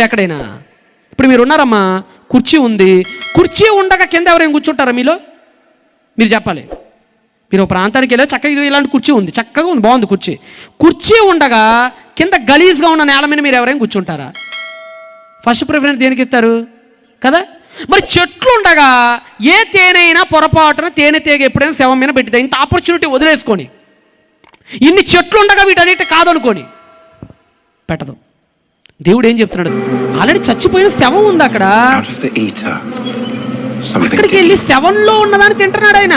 పెట్టిద్ది ఎక్కడైనా? ఇప్పుడు మీరు ఉన్నారమ్మా కుర్చీ ఉంది. కుర్చీ ఉండగా కింద ఎవరైనా కూర్చుంటారా మీలో? మీరు చెప్పాలి. మీరు ప్రాంతానికి వెళ్ళి చక్కగా ఇలాంటి కుర్చీ ఉంది. చక్కగా ఉంది బాగుంది కుర్చీ. కుర్చీ ఉండగా కింద గలీజ్గా ఉన్న నేల మీద మీరు ఎవరైనా కూర్చుంటారా? ఫస్ట్ ప్రిఫరెన్స్ దేనికి ఇస్తారు? కదా? మరి చెట్లు ఉండగా ఏ తేనైనా పొరపాటున తేనె తీగ ఎప్పుడైనా శవం మీద పెట్టితే ఇంత ఆపర్చునిటీ వదిలేసుకొని. ఇన్ని చెట్లు ఉండగా వీటన్నిటి కాదనుకొని. పెట్టదు. దేవుడు ఏం చెప్తున్నాడు? ఆల్రెడీ చచ్చిపోయిన శవం ఉంది అక్కడ. అక్కడికి వెళ్ళి శవంలో ఉన్నదాన్ని తింటున్నాడు ఆయన.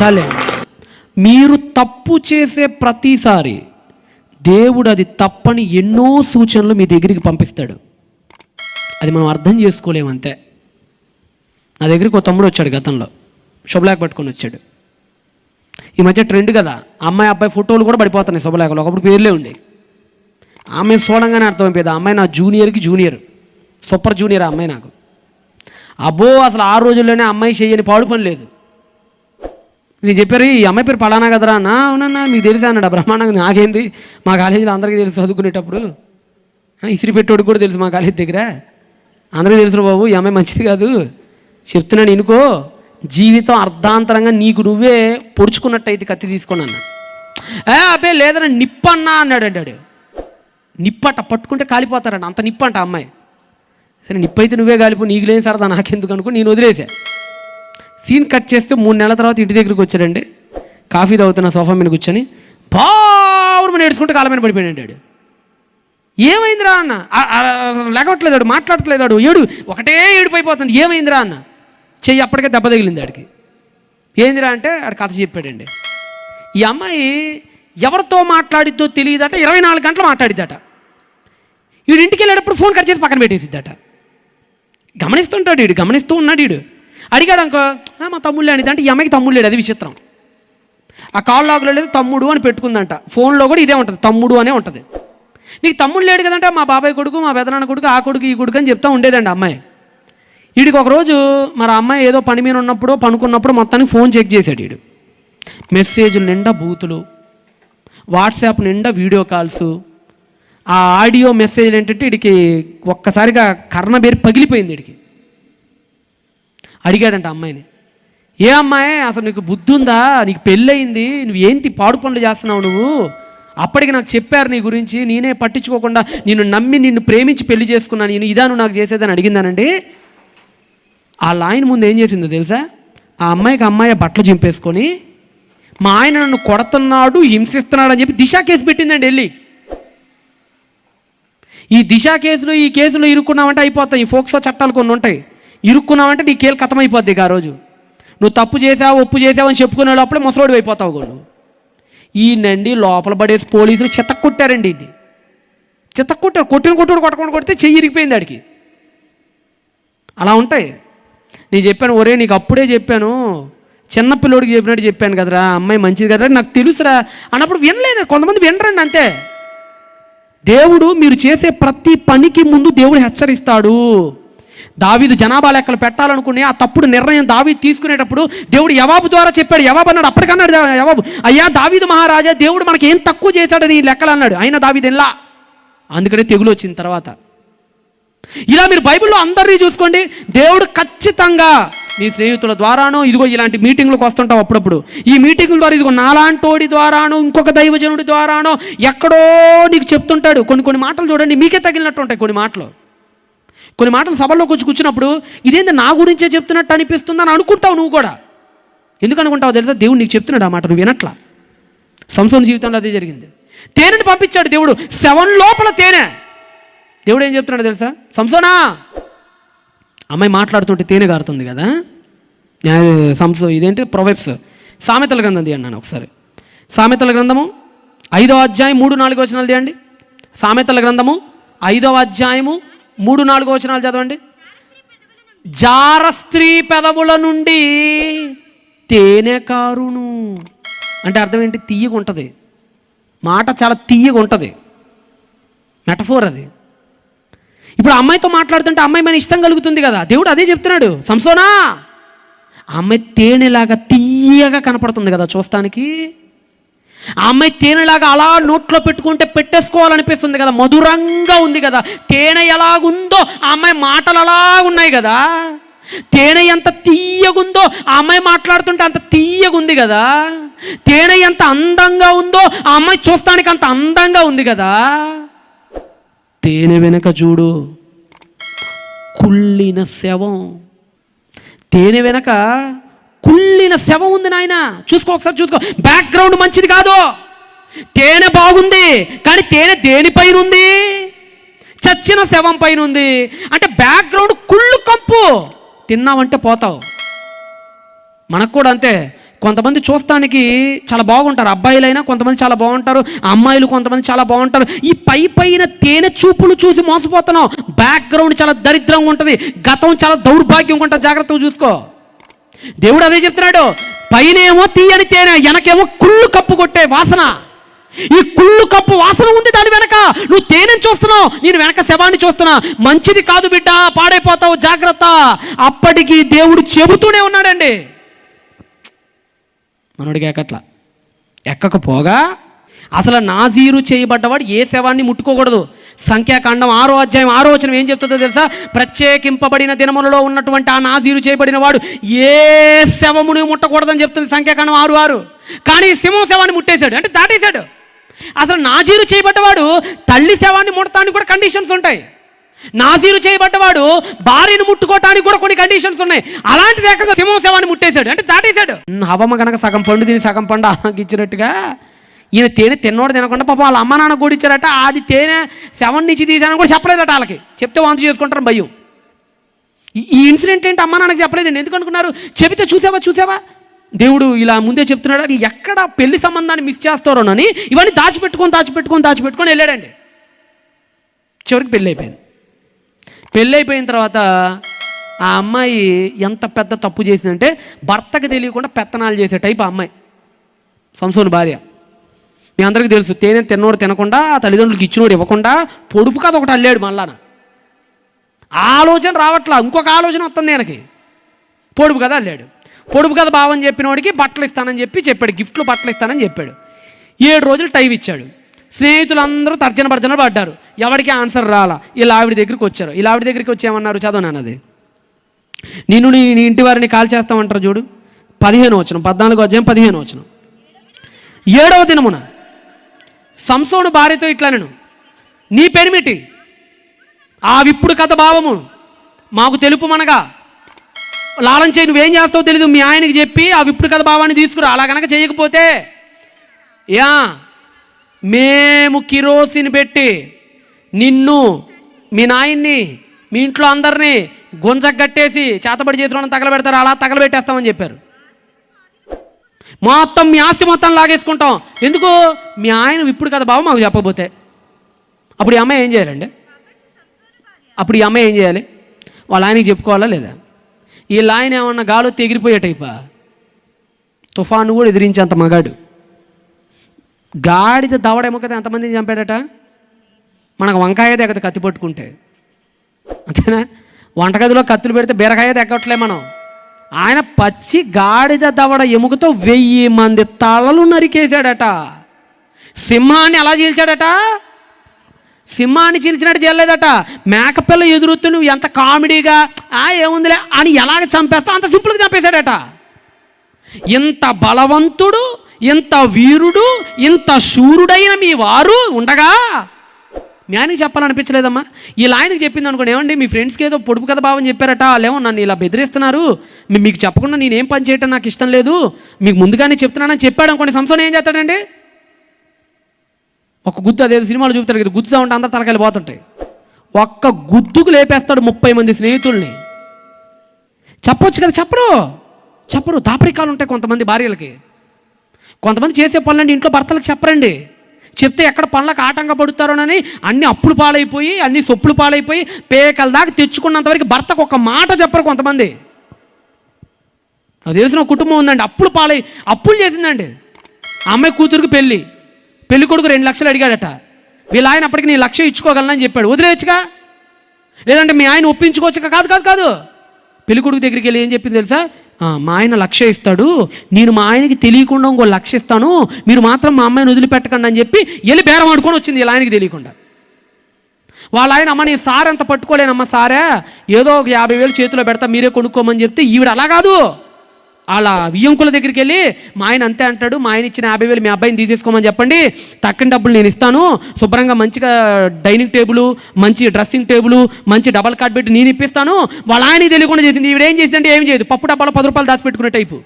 చాలే. మీరు తప్పు చేసే ప్రతిసారి దేవుడు అది తప్పని ఎన్నో సూచనలు మీ దగ్గరికి పంపిస్తాడు. అది మనం అర్థం చేసుకోలేము అంతే నా దగ్గరికి ఒక తమ్ముడు వచ్చాడు గతంలో. శుభలేఖ పట్టుకొని వచ్చాడు. ఈ మధ్య ట్రెండ్ కదా. అమ్మాయి అబ్బాయి ఫోటోలు కూడా పడిపోతున్నాయి శుభలేఖలు. ఒకప్పుడు పేర్లే ఉండే. ఆమె చూడంగానే అర్థమైపోయింది ఆ అమ్మాయి నా జూనియర్కి జూనియర్ సూపర్ జూనియర్ ఆ అమ్మాయి నాకు. అబ్బో అసలు ఆ రోజుల్లోనే అమ్మాయి చేయని పాడు పని లేదు. నేను చెప్పారు ఈ అమ్మాయి పేరు పలానా కదరా? అన్న అవునన్నా మీకు తెలుసా? అన్నాడు. బ్రహ్మాండంగా నాకేంది? మా కాలేజీలో అందరికీ తెలుసు చదువుకునేటప్పుడు. ఇసిరి పెట్టోడికి కూడా తెలుసు మా కాలేజీ దగ్గర. అందరికీ తెలుసు బాబు ఈ అమ్మాయి మంచిది కాదు. చెప్తున్నాను ఇనుకో. జీవితం అర్ధాంతరంగా నీకు నువ్వే పొడుచుకున్నట్టయితే కత్తి తీసుకున్నాను ఏ అబ్బే లేదన్నా నిప్పన్నా అన్నాడు అంటాడు. నిప్పట పట్టుకుంటే కాలిపోతారండి అంత నిప్పంట అంట అమ్మాయి. సరే నిప్పైతే నువ్వే కాలిపో నీకు లేని సరదా నాకెందుకు అనుకో నేను వదిలేసా. సీన్ కట్ చేస్తే మూడు నెలల తర్వాత ఇంటి దగ్గరికి వచ్చాడండి. కాఫీ తాగుతున్న సోఫా మీద కూర్చొని బావురు నేర్చుకుంటే కాలం మీద పడిపోయాడు వాడు. ఏమైందిరా అన్న? లేకట్లేదాడు మాట్లాడట్లేదాడు వాడు ఏడు ఒకటే ఏడుపు ఏమైందిరా అన్న? చెయ్యి అప్పటికే దెబ్బ తగిలింది ఆడికి. ఏందిరా అంటే ఆడు కథ చెప్పాడండి. ఈ అమ్మాయి ఎవరితో మాట్లాడిద్దో తెలియదట ఇరవై నాలుగు గంటలు మాట్లాడిద్దట. వీడు ఇంటికి వెళ్ళేటప్పుడు ఫోన్ కట్ చేసి పక్కన పెట్టేసిద్దట. గమనిస్తుంటాడు వీడు గమనిస్తూ ఉన్నాడు వీడు అడిగాడు అనుకో మా తమ్ముళ్ళు అనేది అంటే ఈ అమ్మాయికి తమ్ముడు లేడు అది విచిత్రం. ఆ కాల్ లాగులో లేదు తమ్ముడు అని పెట్టుకుందంట. ఫోన్లో కూడా ఇదే ఉంటుంది తమ్ముడు అనే ఉంటుంది. నీకు తమ్ముడు లేడు కదంటే మా బాబాయ్ కొడుకు మా పెదనాన్న కొడుకు ఆ కొడుకు ఈ కొడుకు అని చెప్తా ఉండేదండి అమ్మాయి. వీడికి ఒకరోజు మరి అమ్మాయి ఏదో పని మీద ఉన్నప్పుడు పనుకున్నప్పుడు మొత్తానికి ఫోన్ చెక్ చేశాడు వీడు మెసేజ్లు నిండా బూతులు వాట్సాప్ నిండా వీడియో కాల్స్ ఆ ఆడియో మెసేజ్ ఏంటంటే వీడికి ఒక్కసారిగా కర్ణ బేరి పగిలిపోయింది వీడికి అడిగాడంట అమ్మాయిని ఏ అమ్మాయి అసలు నీకు బుద్ధి ఉందా? నీకు పెళ్ళయింది నువ్వు ఏంటి పాడు పనులు చేస్తున్నావు నువ్వు? అప్పటికి నాకు చెప్పారు నీ గురించి నేనే పట్టించుకోకుండా నిన్ను నమ్మి నిన్ను ప్రేమించి పెళ్ళి చేసుకున్నాను నేను ఇదా నువ్వు నాకు చేసేదని అడిగిందానండి. ఆ లాయన్ ముందు ఏం చేసిందో తెలుసా? ఆ అమ్మాయికి అమ్మాయి బట్టలు చింపేసుకొని మా ఆయన నన్ను కొడుతున్నాడు హింసిస్తున్నాడు అని చెప్పి దిశ కేసు పెట్టిందండి వెళ్ళి. ఈ దిశ కేసులు ఈ కేసులు ఇరుక్కున్నామంటే అయిపోతాయి. ఈ ఫోక్సో చట్టాలు కొన్ని ఉంటాయి. ఇరుక్కున్నామంటే నీ కేలు కథమైపోద్ది ఆ రోజు. నువ్వు తప్పు చేసావు ఒప్పు చేసావు అని చెప్పుకునే లోపలే ముసలోడు అయిపోతావు కూడా ఈయనండి లోపల పడేసి పోలీసులు చితక్ కొట్టారండి ఇది కొట్టారు కొట్టిన కొట్టుడు కొట్టకుండా కొడితే చెయ్యి ఇరిగిపోయింది ఆడికి. అలా ఉంటాయి. నేను చెప్పాను ఒరే నీకు అప్పుడే చెప్పాను. చిన్నపిల్లోడికి చెప్పినట్టు చెప్పాను కదరా. అమ్మాయి మంచిది కదరా. నాకు తెలుసురా. అన్నప్పుడు వినలేదు కొంతమంది వినరండి అంతే. దేవుడు మీరు చేసే ప్రతి పనికి ముందు దేవుడు హెచ్చరిస్తాడు. దావీదు జనాభా లెక్కలు పెట్టాలనుకునే ఆ తప్పుడు నిర్ణయం దావీదు తీసుకునేటప్పుడు దేవుడు యవాబు ద్వారా చెప్పాడు. యవాబు అన్నాడు అప్పటికన్నాడు యవాబు అయ్యా దావీదు మహారాజా దేవుడు మనకి ఏం తక్కువ చేశాడని ఈ లెక్కలు అన్నాడు. అయినా దావీదు అందుకనే తెగులు వచ్చిన తర్వాత ఇలా మీరు బైబిల్లో అందరినీ చూసుకోండి. దేవుడు ఖచ్చితంగా నీ స్నేహితుల ద్వారానో ఇదిగో ఇలాంటి మీటింగ్లకు వస్తుంటావు అప్పుడప్పుడు. ఈ మీటింగుల ద్వారా ఇదిగో నాలాంటోడి ద్వారానో ఇంకొక దైవజనుడి ద్వారానో ఎక్కడో నీకు చెప్తుంటాడు. కొన్ని కొన్ని మాటలు చూడండి మీకే తగిలినట్టు ఉంటాయి కొన్ని మాటలు. కొన్ని మాటలు సభల్లో కూర్చు కూర్చున్నప్పుడు ఇదేంటి నా గురించే చెప్తున్నట్టు అనిపిస్తుందని అనుకుంటావు నువ్వు కూడా. ఎందుకు అనుకుంటావు తెలుసా? దేవుడు నీకు చెప్తున్నాడు ఆ మాట నువ్వు వినట్లా. సంసోన్ జీవితంలో అదే జరిగింది. తేనెని పంపించాడు దేవుడు. సెవెన్ లోపల తేనె. దేవుడు ఏం చెప్తున్నాడు తెలుసా? సంసోనా? అమ్మాయి మాట్లాడుతుంటే తేనె గారుతుంది కదా. సంసో ఇదేంటి? ప్రొవెబ్స్ సామెతల గ్రంథం తీయండి నేను ఒకసారి. సామెతల గ్రంథము ఐదో అధ్యాయం మూడు నాలుగు వచనాలు తీయండి. సామెతల గ్రంథము ఐదవ అధ్యాయము మూడు నాలుగు వచనాలు చదవండి. జార స్త్రీ పెదవుల నుండి తేనె కారును. అంటే అర్థం ఏంటి? తీయగా ఉంటుంది మాట చాలా తీయగా ఉంటుంది మెటఫోర్ అది. ఇప్పుడు అమ్మాయితో మాట్లాడుతుంటే అమ్మాయి మన ఇష్టం కలుగుతుంది కదా. దేవుడు అదే చెప్తున్నాడు. సంసోనా ఆ అమ్మాయి తేనెలాగా తీయగా కనపడుతుంది కదా చూస్తానికి. ఆ అమ్మాయి తేనెలాగా అలా నోట్లో పెట్టుకుంటే పెట్టేసుకోవాలనిపిస్తుంది కదా. మధురంగా ఉంది కదా. తేనె ఎలాగుందో ఆ అమ్మాయి మాటలు అలా ఉన్నాయి కదా. తేనె ఎంత తీయగుందో ఆ అమ్మాయి మాట్లాడుతుంటే అంత తీయగుంది కదా. తేనె ఎంత అందంగా ఉందో ఆ అమ్మాయి చూస్తానికి అంత అందంగా ఉంది కదా. తేనె వెనక చూడు. కుళ్ళిన శవం. తేనె వెనక కుళ్ళిన శవం ఉంది నాయన. చూసుకో ఒకసారి చూసుకో. బ్యాక్గ్రౌండ్ మంచిది కాదు. తేనె బాగుంది కానీ తేనె దేనిపైన ఉంది? చచ్చిన శవం పైన ఉంది. అంటే బ్యాక్గ్రౌండ్ కుళ్ళు కంపు. తిన్నావంటే పోతావు. మనకు కూడా అంతే. కొంతమంది చూస్తానికి చాలా బాగుంటారు. అబ్బాయిలైనా కొంతమంది చాలా బాగుంటారు. అమ్మాయిలు కొంతమంది చాలా బాగుంటారు. ఈ పై పైన తేనె చూపులు చూసి మోసపోతున్నాం. బ్యాక్గ్రౌండ్ చాలా దరిద్రంగా ఉంటుంది. గతం చాలా దౌర్భాగ్యంగా ఉంటుంది. జాగ్రత్తగా చూసుకో. దేవుడు అదే చెప్తున్నాడు. పైనేమో తీయని తేనె వెనకేమో కుళ్ళు కప్పు కొట్టే వాసన. ఈ కుళ్ళు కప్పు వాసన ఉంది దాని వెనక. నువ్వు తేనెని చూస్తున్నావు. నేను వెనక శవాన్ని చూస్తున్నా. మంచిది కాదు బిడ్డ పాడైపోతావు. జాగ్రత్త. అప్పటికి దేవుడు చెబుతూనే ఉన్నాడండి. మనోడికి ఎక్కట్లా ఎక్కకపోగా? అసలు నాజీరు చేయబడ్డవాడు ఏ శవాన్ని ముట్టుకోకూడదు. సంఖ్యాకాండం ఆరో అధ్యాయం ఆరో వచనం ఏం చెప్తుందో తెలుసా? ప్రత్యేకింపబడిన దినములలో ఉన్నటువంటి ఆ నాజీరు చేయబడిన వాడు ఏ శవముని ముట్టకూడదని చెప్తుంది సంఖ్యాకాండం ఆరు ఆరు. కానీ సింహం శవాన్ని ముట్టేశాడు. అంటే దాటేశాడు. అసలు నాజీరు చేయబడ్డవాడు తల్లి శవాన్ని ముట్టడానికి కూడా కండిషన్స్ ఉంటాయి. నాజీరు చేయబడ్డవాడు భార్యను ముట్టుకోవటానికి కూడా కొన్ని కండిషన్స్ ఉన్నాయి. అలాంటిది ఏకంగా సింహం శవాన్ని ముట్టేశాడు. అంటే దాటేశాడు హవమ కనుక సగం పండు తిని సగం పండు అలాగే ఇచ్చినట్టుగా ఈయన తేనె తిన్నోడు తినకుండా పాపం వాళ్ళ అమ్మ నాన్న కూడా ఇచ్చారట అది తేనె శవం నుంచి తీసానని కూడా చెప్పలేదట వాళ్ళకి. చెప్తే వాంతి చేసుకుంటారు భయం. ఈ- ఈ ఇన్సిడెంట్ ఏంటి అమ్మ నాన్నకి చెప్పలేదండి. ఎందుకు అనుకున్నారు? చెబితే చూసావా చూసావా? దేవుడు ఇలా ముందే చెప్తున్నాడు. అది ఎక్కడ పెళ్ళి సంబంధాన్ని మిస్ చేస్తారోనని ఇవన్నీ దాచిపెట్టుకొని దాచిపెట్టుకొని దాచిపెట్టుకొని వెళ్ళాడండి. చివరికి పెళ్ళి అయిపోయింది. పెళ్ళైపోయిన తర్వాత ఆ అమ్మాయి ఎంత పెద్ద తప్పు చేసిందంటే భర్తకి తెలియకుండా పెత్తనాలు చేసే టైప్ ఆ అమ్మాయి. సంసోని భార్య. మీ అందరికీ తెలుసు తేనె తిన్నోడు తినకుండా ఆ తల్లిదండ్రులకి ఇచ్చినోడు ఇవ్వకుండా పొడుపు కథ ఒకటి అల్లాడు మళ్ళాన. ఆలోచన రావట్లా ఇంకొక ఆలోచన వస్తుంది ఆయనకి పొడుపు కథ అల్లాడు. పొడుపు కథ బావని చెప్పినోడికి బట్టలు ఇస్తానని చెప్పి చెప్పాడు గిఫ్ట్లు బట్టలు ఇస్తానని చెప్పాడు. ఏడు రోజులు టైం ఇచ్చాడు. స్నేహితులందరూ తర్జన భర్జన పడ్డారు. ఎవరికి ఆన్సర్ రాలా? ఇలా ఆవిడ దగ్గరికి వచ్చారు. ఇలా ఆవిడ దగ్గరికి వచ్చి ఏమన్నారు? చదవను అది నేను నీ నీ ఇంటి వారిని కాల్ చేస్తామంటారు చూడు. పదిహేను వచ్చిన పద్నాలుగు అధ్యాయం పదిహేను వచ్చిన ఏడవ దినమున సంసోను భార్యతో ఇట్లా నేను నీ పెరిమిటి? ఆ విప్పుడు కథ భావము మాకు తెలుపు మనగా. లాలం చేయి నువ్వేం చేస్తావో తెలియదు మీ ఆయనకి చెప్పి ఆ విప్పుడు కథ భావాన్ని తీసుకురా. అలా కనుక చేయకపోతే యా మేము కిరోసిన్ పెట్టి నిన్ను మీ నాయన్ని మీ ఇంట్లో అందరినీ గుంజగట్టేసి చేతబడి చేసిన తగలబెడతారు. అలా తగలబెట్టేస్తామని చెప్పారు. మొత్తం మీ ఆస్తి మొత్తం లాగేసుకుంటాం. ఎందుకు? మీ ఆయన ఇప్పుడు కదా బాబు మాకు చెప్పబోతే. అప్పుడు ఈ అమ్మాయి ఏం చేయాలండి? అప్పుడు ఈ అమ్మాయి ఏం చేయాలి? వాళ్ళ ఆయనకి చెప్పుకోవాలా లేదా? వీళ్ళ ఆయన ఏమన్నా గాలు తెగిరిపోయే టైపా తుఫాను కూడా ఎదిరించేంత మగాడు. గాడిద దవడ ఎముకతే ఎంతమందిని చంపాడట? మనకు వంకాయ దగ్గర కత్తి పట్టుకుంటే. అంతేనా? వంటగదిలో కత్తులు పెడితే బీరకాయ ఎక్కట్లే మనం. ఆయన పచ్చి గాడిద దవడ ఎముకతో వెయ్యి మంది తలలు నరికేశాడట. సింహాన్ని ఎలా చీల్చాడట? సింహాన్ని చీల్చినట్టు చేయలేదట మేకపిల్ల ఎదురుతూ నువ్వు ఎంత కామెడీగా ఆ ఏముందిలే అని ఎలాగ చంపేస్తావు? అంత సింపుల్గా చంపేశాడట. ఇంత బలవంతుడు ఇంత వీరుడు ఇంత శూరుడైన మీ వారు ఉండగా? మీ ఆయనకి చెప్పాలనిపించలేదమ్మా. ఇలా ఆయనకి చెప్పింది అనుకోండి ఏమండి మీ ఫ్రెండ్స్కి ఏదో పొడుపు కథ భావం చెప్పారట వాళ్ళేమో నన్ను ఇలా బెదిరిస్తున్నారు. మీకు చెప్పకుండా నేనేం పని చేయటం నాకు ఇష్టం లేదు. మీకు ముందుగానే చెప్తున్నానని చెప్పాడు అనుకోండి సంస్థ ఏం చేస్తాడండి? ఒక గుద్దు అదే సినిమాలు చూపుతారు కదా గుద్దుతా ఉంటే అందరు తలకాయలు పోతుంటాయి. ఒక్క గుద్దుకు లేపేస్తాడు ముప్పై మంది స్నేహితుల్ని. చెప్పొచ్చు కదా చెప్పరు. చెప్పరు. దాపరికాలు ఉంటాయి కొంతమంది భార్యలకి. కొంతమంది చేసే పనులండి ఇంట్లో భర్తలకు చెప్పరండి. చెప్తే ఎక్కడ పనులకు ఆటంక పడుతారోనని అన్ని అప్పులు పాలైపోయి అన్ని సొప్పులు పాలైపోయి పేకల దాకా తెచ్చుకున్నంతవరకు భర్తకు ఒక మాట చెప్పరు కొంతమంది. నాకు తెలిసిన ఒక కుటుంబం ఉందండి అప్పులు పాలై అప్పులు చేసిందండి. ఆ అమ్మాయి కూతురికి పెళ్ళి పెళ్ళి కొడుకు రెండు లక్షలు అడిగాడట. వీళ్ళ ఆయన అప్పటికి నీ లక్ష ఇచ్చుకోగలనని చెప్పాడు. వదిలేయచ్చుగా? లేదంటే మీ ఆయన ఒప్పించుకోవచ్చు కాదు కాదు కాదు. పెళ్ళి కొడుకు దగ్గరికి వెళ్ళి ఏం చెప్పింది తెలుసా? మా ఆయన లక్ష్య ఇస్తాడు. నేను మా ఆయనకి తెలియకుండా ఇంకో లక్ష్య ఇస్తాను. మీరు మాత్రం మా అమ్మాయిని వదిలిపెట్టకండి అని చెప్పి వెళ్ళి బేరం ఆడుకొని వచ్చింది ఇలా ఆయనకి తెలియకుండా. వాళ్ళ ఆయన అమ్మ నీ సార్ అంత పట్టుకోలేనమ్మా సారే. ఏదో ఒక యాభై వేలు చేతిలో పెడతా మీరే కొనుక్కోమని చెప్తే ఈవిడ అలా కాదు. అలా వియ్యంకుల దగ్గరికి వెళ్ళి మా ఆయన అంతే అంటాడు మా ఆయన ఇచ్చిన యాభై వేలు మీ అబ్బాయిని తీసేసుకోమని చెప్పండి తక్కిన డబ్బులు నేను ఇస్తాను శుభ్రంగా మంచిగా డైనింగ్ టేబుల్ మంచి డ్రెస్సింగ్ టేబుల్ మంచి డబల్ కార్డ్ పెట్టి నేను ఇప్పిస్తాను. వాళ్ళ ఆయన తెలియకుండా చేసింది. ఈవిడ ఏం చేసిందంటే ఏం చేయదు. పప్పు డబ్బాలో పది రూపాయలు దాచిపెట్టుకునే టైపు.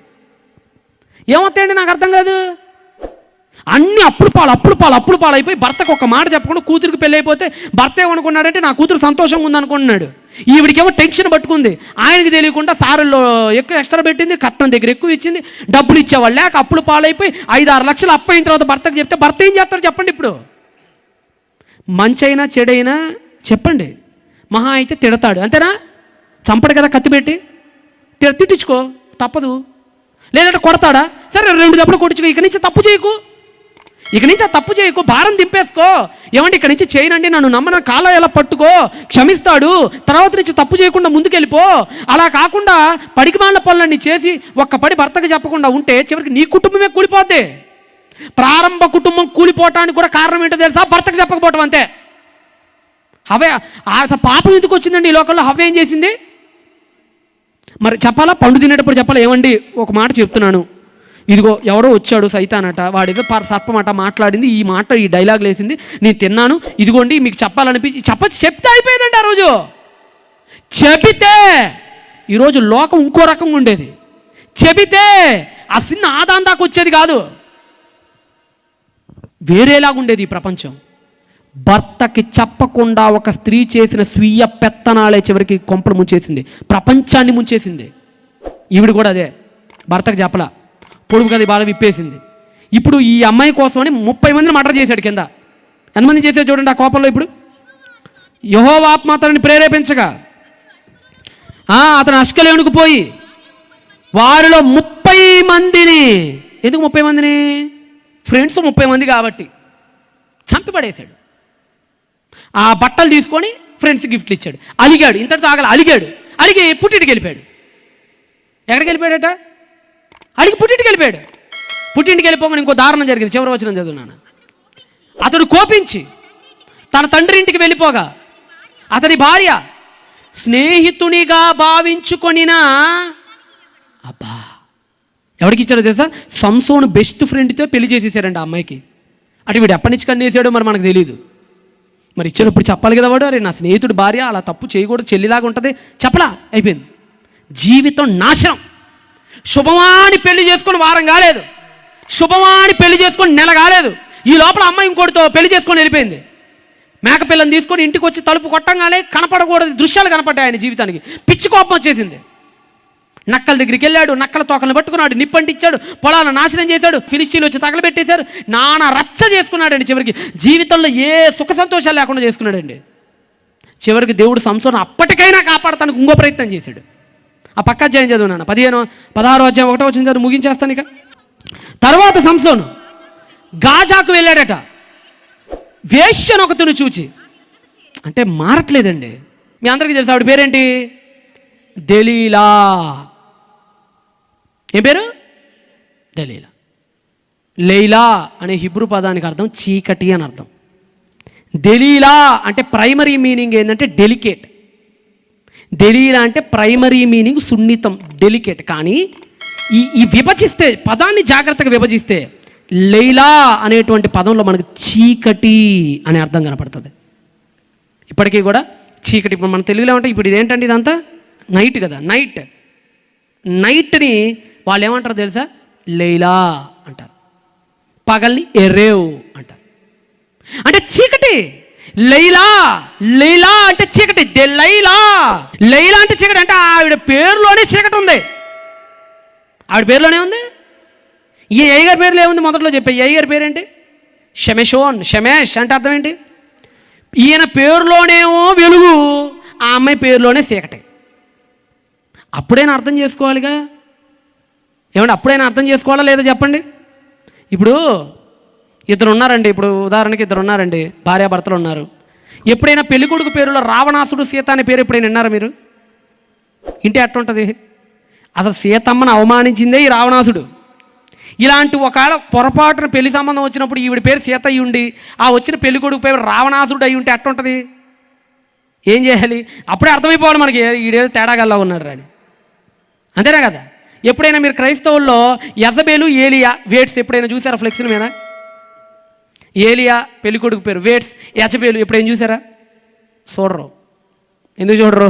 ఏమవుతాయండి నాకు అర్థం కాదు. అన్ని అప్పుడు పాలు అప్పుడు పాలు అప్పుడు పాలు అయిపోయి భర్తకు ఒక మాట చెప్పకుండా కూతురికి పెళ్ళి అయిపోతే భర్త ఏమనుకున్నాడంటే నా కూతురు సంతోషంగా ఉందనుకున్నాడు ఈవిడికేమో టెన్షన్ పట్టుకుంది. ఆయనకి తెలియకుండా సారుల్లో ఎక్కువ ఎక్స్ట్రా పెట్టింది కట్నం దగ్గర ఎక్కువ ఇచ్చింది డబ్బులు ఇచ్చేవాళ్ళు లేక అప్పుడు పాలైపోయి ఐదు ఆరు లక్షలు అప్పైన తర్వాత భర్తకు చెప్తే భర్త ఏం చేస్తాడు చెప్పండి ఇప్పుడు. మంచైనా చెడైనా చెప్పండి. మహా అయితే తిడతాడు. అంతేనా? చంపడు కదా కత్తి పెట్టి? తిట్టించుకో. తప్పదు. లేదంటే కొడతాడా? సరే రెండు దెబ్బలు కొట్టించుకో. ఇక నుంచి తప్పు చేయకు. ఇక నుంచి ఆ తప్పు చేయకు భారం దింపేసుకో. ఏమంటే ఇక నుంచి చేయనండి నన్ను నమ్మన కాలం ఎలా పట్టుకో క్షమిస్తాడు తర్వాత నుంచి తప్పు చేయకుండా ముందుకెళ్ళిపో. అలా కాకుండా పడికిమాల పనులన్నీ చేసి ఒక్క పడి భర్తకు చెప్పకుండా ఉంటే చివరికి నీ కుటుంబమే కూలిపోద్ది. ప్రారంభ కుటుంబం కూలిపోవటానికి కూడా కారణం ఏంటో తెలుసా? భర్తకు చెప్పకపోవటం అంతే. హవే ఆ అసలు పాపం ఎందుకు వచ్చిందండి ఈ లోకంలో? హవ్వ ఏం చేసింది? మరి చెప్పాలా? పండు తినేటప్పుడు చెప్పాలా? ఏమండి ఒక మాట చెప్తున్నాను. ఇదిగో ఎవరో వచ్చాడు సైతానట వాడేదో పర్ మాట్లాడింది ఈ మాట ఈ డైలాగ్ లేసింది నేను తిన్నాను ఇదిగోండి మీకు చెప్పాలనిపించి చెప్పచ్చు చెప్తే అయిపోయిందండి ఆ రోజు. చెబితే ఈరోజు లోకం ఇంకో రకంగా ఉండేది. చెబితే ఆ సిన్న ఆదాం దాకా వచ్చేది కాదు. వేరేలాగా ఉండేది ఈ ప్రపంచం. భర్తకి చెప్పకుండా ఒక స్త్రీ చేసిన స్వీయ పెత్తనాలే చివరికి కొంపలు ముంచేసింది. ప్రపంచాన్ని ముంచేసింది. ఈవిడ కూడా అదే. భర్తకు చెప్పలా. పొడుగు గది బాగా విప్పేసింది. ఇప్పుడు ఈ అమ్మాయి కోసమని ముప్పై మందిని మర్డర్ చేశాడు కింద. ఎంతమంది చేశాడు చూడండి ఆ కోపంలో ఇప్పుడు. యహోవాత్మ అతనిని ప్రేరేపించగా ఆ, అతను అష్కలేనుకు పోయి వారిలో ముప్పై మందిని ఎందుకు ముప్పై మందిని? ఫ్రెండ్స్ ముప్పై మంది కాబట్టి చంపిపడేశాడు. ఆ బట్టలు తీసుకొని ఫ్రెండ్స్ గిఫ్ట్లు ఇచ్చాడు. అలిగాడు. ఇంతటితో ఆగల. అలిగాడు. అలిగి పుట్టిటికి వెళ్ళిపోయాడు. ఎక్కడికి వెళ్ళిపోయాడట? అడిగి పుట్టింటికి వెళ్ళిపోయాడు. పుట్టింటికి వెళ్ళిపోగానే ఇంకో దారుణం జరిగింది. చివరి వచ్చిన చదువునాను అతడు కోపించి తన తండ్రి ఇంటికి వెళ్ళిపోగా అతని భార్య స్నేహితునిగా భావించుకొనినా అబ్బా. ఎవరికి ఇచ్చాడో తెలుసా? సంసోను బెస్ట్ ఫ్రెండ్తో పెళ్ళి చేసేసారండి ఆ అమ్మాయికి. అటు వీడు ఎప్పటి నుంచి కన్నేసాడో మరి మనకు తెలియదు మరి ఇచ్చినప్పుడు చెప్పాలి కదా వాడు? అరే నా స్నేహితుడు భార్య అలా తప్పు చేయకూడదు చెల్లిలాగా ఉంటుంది. చెప్పలా అయిపోయింది. జీవితం నాశనం. శుభమాని పెళ్ళి చేసుకొని వారం కాలేదు. శుభమాని పెళ్ళి చేసుకొని నెల కాలేదు. ఈ లోపల అమ్మాయి ఇంకోటితో పెళ్ళి చేసుకొని వెళ్ళిపోయింది. మేకపిల్లని తీసుకొని ఇంటికి వచ్చి తలుపు కొట్టంగానే కనపడకూడదు దృశ్యాలు కనపడ్డాయి ఆయన జీవితానికి. పిచ్చి కోపం వచ్చేసింది. నక్కల దగ్గరికి వెళ్ళాడు నక్కల తోకలను పట్టుకున్నాడు నిప్పంటిచ్చాడు పొలాలను నాశనం చేశాడు ఫిలిస్తీన్లు వచ్చి తగలబెట్టేశారు నానా రచ్చ చేసుకున్నాడండి చివరికి. జీవితంలో ఏ సుఖ సంతోషాలు లేకుండా చేసుకున్నాడండి. చివరికి దేవుడు సంసోను అప్పటికైనా కాపాడతానికి ఇంకో ప్రయత్నం చేశాడు. ఆ పక్క అధ్యాయం చదువునాను పదిహేను పదహారో అధ్యాయం ఒకటో వచ్చిన చదువు ముగించేస్తాను ఇక. తర్వాత సంసోను గాజాకు వెళ్ళాడట. వేష్యను ఒకతను చూచి అంటే మారట్లేదండి. మీ అందరికీ తెలుసు ఆవిడ పేరేంటి? దలీలా. ఏం పేరు? దలీలా. లైలా అనే హిబ్రూ పదానికి అర్థం చీకటి అని అర్థం. దలీలా అంటే ప్రైమరీ మీనింగ్ ఏంటంటే డెలికేట్. దెలీలా అంటే ప్రైమరీ మీనింగ్ సున్నితం డెలికేట్ కానీ ఈ ఈ విభజిస్తే పదాన్ని జాగ్రత్తగా విభజిస్తే లైలా అనేటువంటి పదంలో మనకు చీకటి అనే అర్థం కనపడుతుంది. ఇప్పటికీ కూడా చీకటి ఇప్పుడు మన తెలుగులో ఉంటే ఇప్పుడు ఇదేంటండి ఇదంతా? నైట్ కదా నైట్ నైట్ని వాళ్ళు ఏమంటారు తెలుసా? లైలా అంటారు. పగల్ని ఎరేవ్ అంటారు. అంటే చీకటి. లైలా లైలా అంటే చీకటి. దే లైలా. లైలా అంటే చీకటి అంటే ఆవిడ పేరులోనే చీకటి ఉంది. ఆవిడ పేరులోనే ఉంది? ఈ అయ్యగారి పేరులో ఏముంది మొదట్లో చెప్పే? అయ్యగారి పేరేంటి? షమేషోన్ షమేష్ అంటే అర్థం ఏంటి? ఈయన పేరులోనేమో వెలుగు ఆ అమ్మాయి పేరులోనే చీకటి. అప్పుడైనా అర్థం చేసుకోవాలిగా? ఏమంటే అప్పుడైనా అర్థం చేసుకోవాలా లేదా చెప్పండి? ఇప్పుడు ఇద్దరు ఉన్నారండి ఇప్పుడు ఉదాహరణకి ఇద్దరు ఉన్నారండి భార్యాభర్తలు ఉన్నారు ఎప్పుడైనా పెళ్ళికొడుకు పేరులో రావణాసుడు సీత అనే పేరు ఎప్పుడైనా విన్నారా మీరు? ఇంటి అట్టుంటుంది అసలు సీతమ్మను అవమానించిందే ఈ రావణాసుడు. ఇలాంటి ఒకవేళ పొరపాటున పెళ్ళి సంబంధం వచ్చినప్పుడు ఈవిడ పేరు సీత అయి ఉండి ఆ వచ్చిన పెళ్ళి కొడుకు పేరు రావణాసుడు అయి ఉంటే అట్టుంటుంది ఏం చేయాలి? అప్పుడే అర్థమైపోవాలి మనకి. ఈడేదో తేడాగల్లా ఉన్నారు రాని అంతేనా కదా? ఎప్పుడైనా మీరు క్రైస్తవుల్లో యజబేలు ఏలియా వేట్స్ ఎప్పుడైనా చూసారా ఫ్లెక్సీ మీద ఏలియా పెళ్ళికొడుకు పేరు వేట్స్. యజబేలు ఎప్పుడైనా చూసారా? చూడరు. ఎందుకు చూడరు?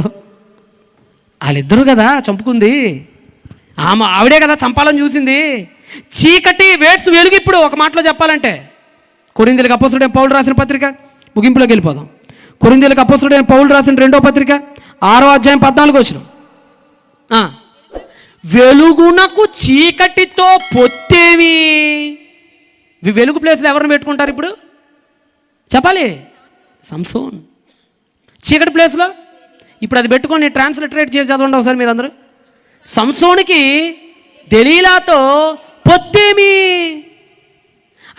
వాళ్ళిద్దరూ కదా చంపుకుంది. ఆమె ఆవిడే కదా చంపాలని చూసింది. చీకటి వేట్స్ వెలుగు ఇప్పుడు ఒక మాటలో చెప్పాలంటే. కొరిందీలకు అపోసుడైన పౌలు రాసిన పత్రిక. ముగింపులోకి వెళ్ళిపోదాం. కొరిందీలకు అపోసుడైన పౌలు రాసిన రెండో పత్రిక. ఆరో అధ్యాయం పద్నాలుగు వచ్చిన. వెలుగునకు చీకటితో పొత్తేమి? వెలుగు ప్లేస్లో ఎవరిని పెట్టుకుంటారు ఇప్పుడు? చెప్పాలి. సంసోన్. చీకటి ప్లేస్లో? ఇప్పుడు అది పెట్టుకొని ట్రాన్స్లిటరేట్ చేసి చదవండి ఒకసారి మీరందరూ. సంసోనికి దెలీలాతో పొత్తేమి?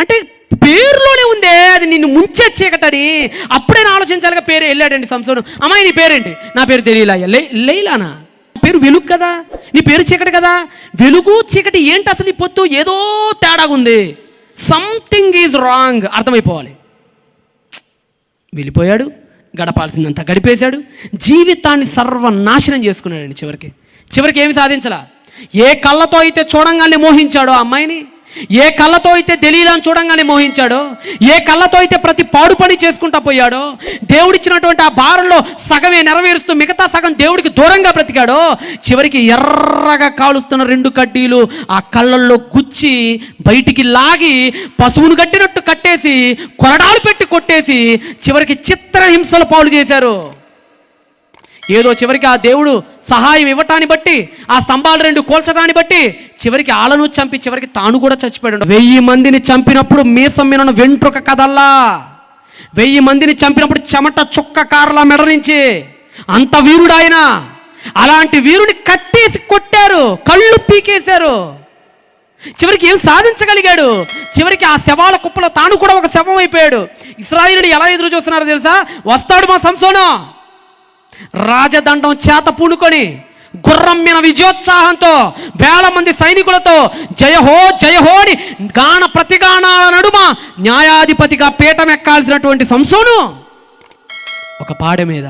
అంటే పేరులోనే ఉందే అది నిన్ను ముంచే చీకటని. అప్పుడే నేను ఆలోచించాలిగా పేరు వెళ్ళాడండి సంసోను. అమ్మాయి నీ పేరేంటి? నా పేరు తెలియలా లే లేలానా? నా పేరు వెలుగు కదా? నీ పేరు చీకటి కదా? వెలుగు చీకటి ఏంటి అసలు ఈ పొత్తు? ఏదో తేడాగా ఉంది సంథింగ్ ఈజ్ రాంగ్ అర్థమైపోవాలి. వెళ్ళిపోయాడు గడపాల్సిందంతా గడిపేశాడు జీవితాన్ని సర్వనాశనం చేసుకున్నాడండి చివరికి. చివరికి ఏమి సాధించలా? ఏ కళ్ళతో అయితే చూడంగానే మోహించాడో ఆ అమ్మాయిని? ఏ కళ్ళతో అయితే దలీలాన్ని చూడంగానే మోహించాడో ఏ కళ్ళతో అయితే ప్రతి పాడు పని చేసుకుంటా పోయాడో దేవుడిచ్చినటువంటి ఆ భారంలో సగమే నెరవేరుస్తూ మిగతా సగం దేవుడికి దూరంగా బ్రతికాడో చివరికి ఎర్రగా కాలుస్తున్న రెండు కడ్డీలు ఆ కళ్ళల్లో గుచ్చి బయటికి లాగి పశువును కట్టినట్టు కట్టేసి కొరడాలు పెట్టి కొట్టేసి చివరికి చిత్ర హింసలు పాలు చేశారు. ఏదో చివరికి ఆ దేవుడు సహాయం ఇవ్వటాన్ని బట్టి ఆ స్తంభాలు రెండు కోల్చడాన్ని బట్టి చివరికి ఆలను చంపి చివరికి తాను కూడా చచ్చిపోయాడు. వెయ్యి మందిని చంపినప్పుడు మీసం మీద వెంట్రుక కదల్లా? వెయ్యి మందిని చంపినప్పుడు చెమట చుక్క కార్ల మెడ నుంచి అంత వీరుడు ఆయన. అలాంటి వీరుని కట్టేసి కొట్టారు కళ్ళు పీకేశారు. చివరికి ఏం సాధించగలిగాడు? చివరికి ఆ శవాల కుప్పలో తాను కూడా ఒక శవం అయిపోయాడు. ఇస్రాయిలు ఎలా ఎదురు చూస్తున్నారో తెలుసా? వస్తాడు మా సంసోనం. రాజదండం చేత పూనుకొని గుర్రం మీద విజయోత్సాహంతో వేల మంది సైనికులతో జయహో జయహోని గాన ప్రతిగానాల నడుమ న్యాయాధిపతిగా పీఠం ఎక్కాల్సినటువంటి సంసోను ఒక పాడె మీద.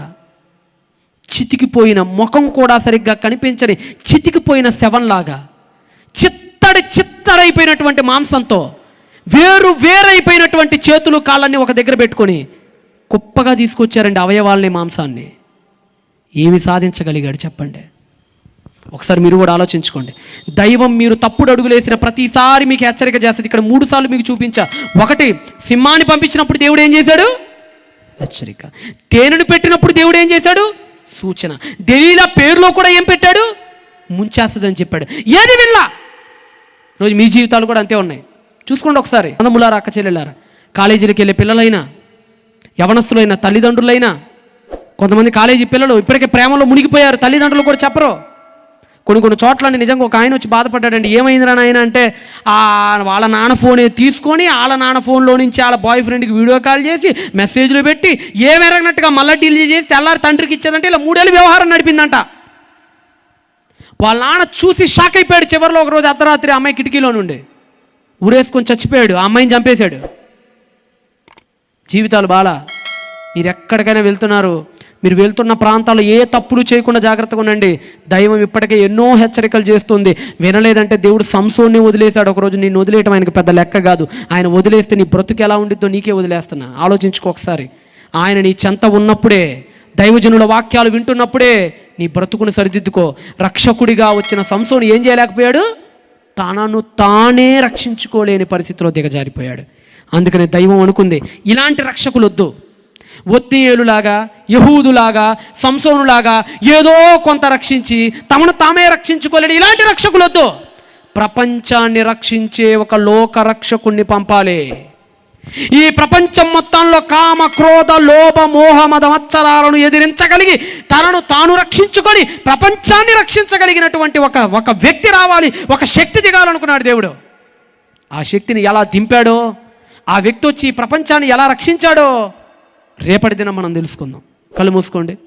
చితికిపోయిన ముఖం కూడా సరిగ్గా కనిపించని చితికిపోయిన శవంలాగా చిత్తడి చిత్తడైపోయినటువంటి మాంసంతో వేరు వేరైపోయినటువంటి చేతులు కాళ్ళని ఒక దగ్గర పెట్టుకొని కుప్పగా తీసుకొచ్చారండి అవయవాల్ని మాంసాన్ని. ఏమి సాధించగలిగాడు చెప్పండి. ఒకసారి మీరు కూడా ఆలోచించుకోండి. దైవం మీరు తప్పుడు అడుగులేసిన ప్రతిసారి మీకు హెచ్చరిక చేస్తుంది. ఇక్కడ మూడు సార్లు మీకు చూపించా. ఒకటి సింహాన్ని పంపించినప్పుడు దేవుడు ఏం చేశాడు? హెచ్చరిక. తేనెను పెట్టినప్పుడు దేవుడు ఏం చేశాడు? సూచన. దెలీలా పేరులో కూడా ఏం పెట్టాడు? ముంచేస్తుందని చెప్పాడు. ఏది వినలా? రోజు మీ జీవితాలు కూడా అంతే ఉన్నాయి. చూసుకోండి ఒకసారి. అందములారా అక్క చెల్లెళ్ళారా కాలేజీలకు వెళ్ళే పిల్లలైనా యవనస్తులైనా తల్లిదండ్రులైనా కొంతమంది కాలేజీ పిల్లలు ఇప్పటికే ప్రేమలో మునిగిపోయారు తల్లిదండ్రులు కూడా చెప్పరు. కొన్ని కొన్ని చోట్ల నిజంగా ఒక ఆయన వచ్చి బాధపడ్డాడండి ఏమైందిరా నాయన అంటే వాళ్ళ నాన్న ఫోన్ తీసుకొని వాళ్ళ నాన్న ఫోన్లో నుంచి వాళ్ళ బాయ్ ఫ్రెండ్కి వీడియో కాల్ చేసి మెసేజ్లు పెట్టి ఏమెరగనట్టుగా మళ్ళీ డీల్ చేసి తెల్లారి తండ్రికి ఇచ్చేదంటే ఇలా మూడేళ్ళు వ్యవహారం నడిపిందంట. వాళ్ళ నాన్న చూసి షాక్ అయిపోయాడు చివరిలో ఒకరోజు అర్ధరాత్రి అమ్మాయి కిటికీలో నుండి. ఊరేసుకొని చచ్చిపోయాడు ఆ అమ్మాయిని చంపేశాడు. జీవితాలు బాలా మీరు ఎక్కడికైనా వెళ్తున్నారు మీరు వెళ్తున్న ప్రాంతాల్లో ఏ తప్పులు చేయకుండా జాగ్రత్తగా ఉండండి. దైవం ఇప్పటికే ఎన్నో హెచ్చరికలు చేస్తుంది. వినలేదంటే దేవుడు సంసోన్ని వదిలేశాడు. ఒకరోజు నేను వదిలేయటం ఆయనకు పెద్ద లెక్క కాదు. ఆయన వదిలేస్తే నీ బ్రతుకు ఎలా ఉండిద్దో నీకే వదిలేస్తున్నా. ఆలోచించుకో ఒకసారి. ఆయన నీ చెంత ఉన్నప్పుడే దైవజనుల వాక్యాలు వింటున్నప్పుడే నీ బ్రతుకును సరిదిద్దుకో. రక్షకుడిగా వచ్చిన సంసోను ఏం చేయలేకపోయాడు? తనను తానే రక్షించుకోలేని పరిస్థితిలో దిగజారిపోయాడు. అందుకని దైవం అనుకుంది ఇలాంటి రక్షకులు వద్దు ఒత్తియేలులాగా యహూదులాగా సంసోనులాగా ఏదో కొంత రక్షించి తమను తామే రక్షించుకోలేని ఇలాంటి రక్షకులొద్దు. ప్రపంచాన్ని రక్షించే ఒక లోక రక్షకుణ్ణి పంపాలి. ఈ ప్రపంచం మొత్తంలో కామ క్రోధ లోభ మోహ మదమత్సరాలను ఎదిరించగలిగి తనను తాను రక్షించుకొని ప్రపంచాన్ని రక్షించగలిగినటువంటి ఒక ఒక వ్యక్తి రావాలి ఒక శక్తి దిగాలనుకున్నాడు దేవుడు. ఆ శక్తిని ఎలా దింపాడో ఆ వ్యక్తి వచ్చి ప్రపంచాన్ని ఎలా రక్షించాడో రేపటి దినం మనం తెలుసుకుందాం. కళ్ళు మూసుకోండి.